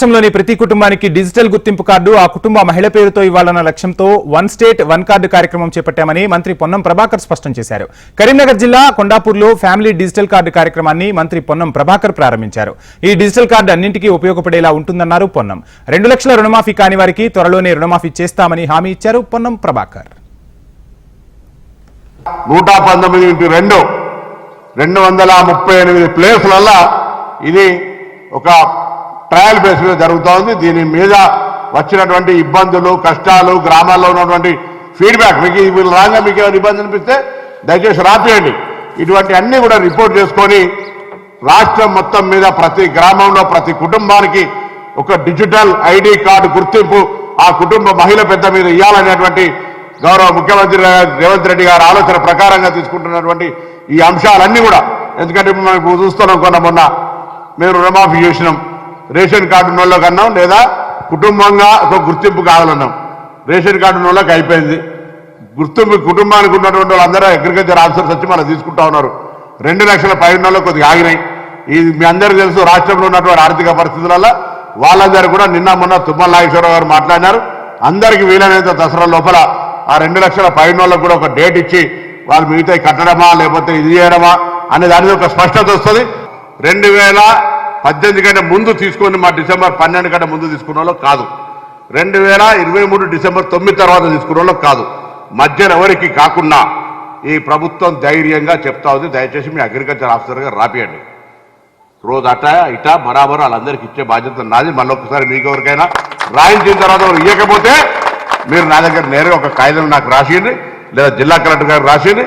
రాష్ట్రంలోని ప్రతి కుటుంబానికి డిజిటల్ గుర్తింపు కార్డు ఆ కుటుంబ మహిళ పేరుతో ఇవ్వాలన్న లక్ష్యంతో వన్ స్టేట్ వన్ కార్డు కార్యక్రమం చేపట్టామని మంత్రి పొన్నం ప్రభాకర్ స్పష్టం చేశారు. కరీంనగర్ జిల్లా కొండాపూర్లో ఫ్యామిలీ డిజిటల్ కార్డు కార్యక్రమాన్ని మంత్రి పొన్నం ప్రభాకర్ ప్రారంభించారు. ఈ డిజిటల్ కార్డు అన్నింటికీ ఉపయోగపడేలా ఉంటుందన్నారు పొన్నం. రెండు లక్షల రుణమాఫీ కాని వారికి త్వరలోనే రుణమాఫీ చేస్తామని హామీ ఇచ్చారు పొన్నం ప్రభాకర్. నూట పంతొమ్మిది ఇంటూ రెండు రెండు వందల ముప్పై ఎనిమిది ఇది ఒక ట్రయల్ బేస్ మీద జరుగుతూ ఉంది దీని మీద వచ్చినటువంటి ఇబ్బందులు కష్టాలు గ్రామాల్లో ఉన్నటువంటి ఫీడ్బ్యాక్ మీకు వీళ్ళు రాగా మీకు ఏమైనా ఇబ్బంది అనిపిస్తే దయచేసి రాపియండి. ఇటువంటి అన్ని కూడా రిపోర్ట్ చేసుకొని రాష్ట్రం మొత్తం మీద ప్రతి గ్రామంలో ప్రతి కుటుంబానికి ఒక డిజిటల్ ఐడి కార్డు గుర్తింపు ఆ కుటుంబ మహిళ పెద్ద మీద ఇవ్వాలనేటువంటి గౌరవ ముఖ్యమంత్రి రేవంత్ రెడ్డి గారి ఆలోచన ప్రకారంగా తీసుకుంటున్నటువంటి ఈ అంశాలన్నీ కూడా. ఎందుకంటే మనం చూస్తున్నాం కొన్న మొన్న మేము రుణమాఫీ చేసినాం. రేషన్ కార్డు ఉన్న వాళ్ళకి అన్నాం లేదా కుటుంబంగా ఒక గుర్తింపు కావాలన్నాం. రేషన్ కార్డు ఉన్నోళ్ళకి అయిపోయింది. గుర్తింపు కుటుంబానికి ఉన్నటువంటి వాళ్ళందరూ అగ్రికల్చర్ ఆఫీసర్స్ వచ్చి మనం తీసుకుంటా ఉన్నారు. రెండు లక్షల పైన కొద్దిగా ఆగినాయి. ఇది మీ అందరికీ తెలుసు రాష్ట్రంలో ఉన్నటువంటి ఆర్థిక పరిస్థితుల వాళ్ళందరూ కూడా నిన్న మొన్న తుమ్మల నాగేశ్వరరావు గారు మాట్లాడినారు. అందరికీ వీలైనంత దసరా లోపల ఆ రెండు లక్షల పైన కూడా ఒక డేట్ ఇచ్చి వాళ్ళు మిగతా కట్టడమా లేకపోతే ఇది చేయడమా అనే దాని ఒక స్పష్టత వస్తుంది. రెండు వేల పద్దెనిమిది కంటే ముందు తీసుకొని మా డిసెంబర్ పన్నెండు కంటే ముందు తీసుకున్న వాళ్ళు కాదు. రెండు వేల ఇరవై మూడు డిసెంబర్ తొమ్మిది తర్వాత తీసుకున్న వాళ్ళు కాదు. మధ్యన ఎవరికి కాకుండా ఈ ప్రభుత్వం ధైర్యంగా చెప్తా ఉంది. దయచేసి మీ అగ్రికల్చర్ ఆఫీసర్ గారు రాపియండి. రోజు అట ఇట బరాబర్ వాళ్ళందరికీ ఇచ్చే బాధ్యత నాది. మళ్ళీ ఒకసారి మీకు ఎవరికైనా రాయించిన తర్వాత ఇవ్వకపోతే మీరు నా దగ్గర నేరుగా ఒక కాగితం నాకు రాసియండి. లేదా జిల్లా కలెక్టర్ గారు రాసియండి.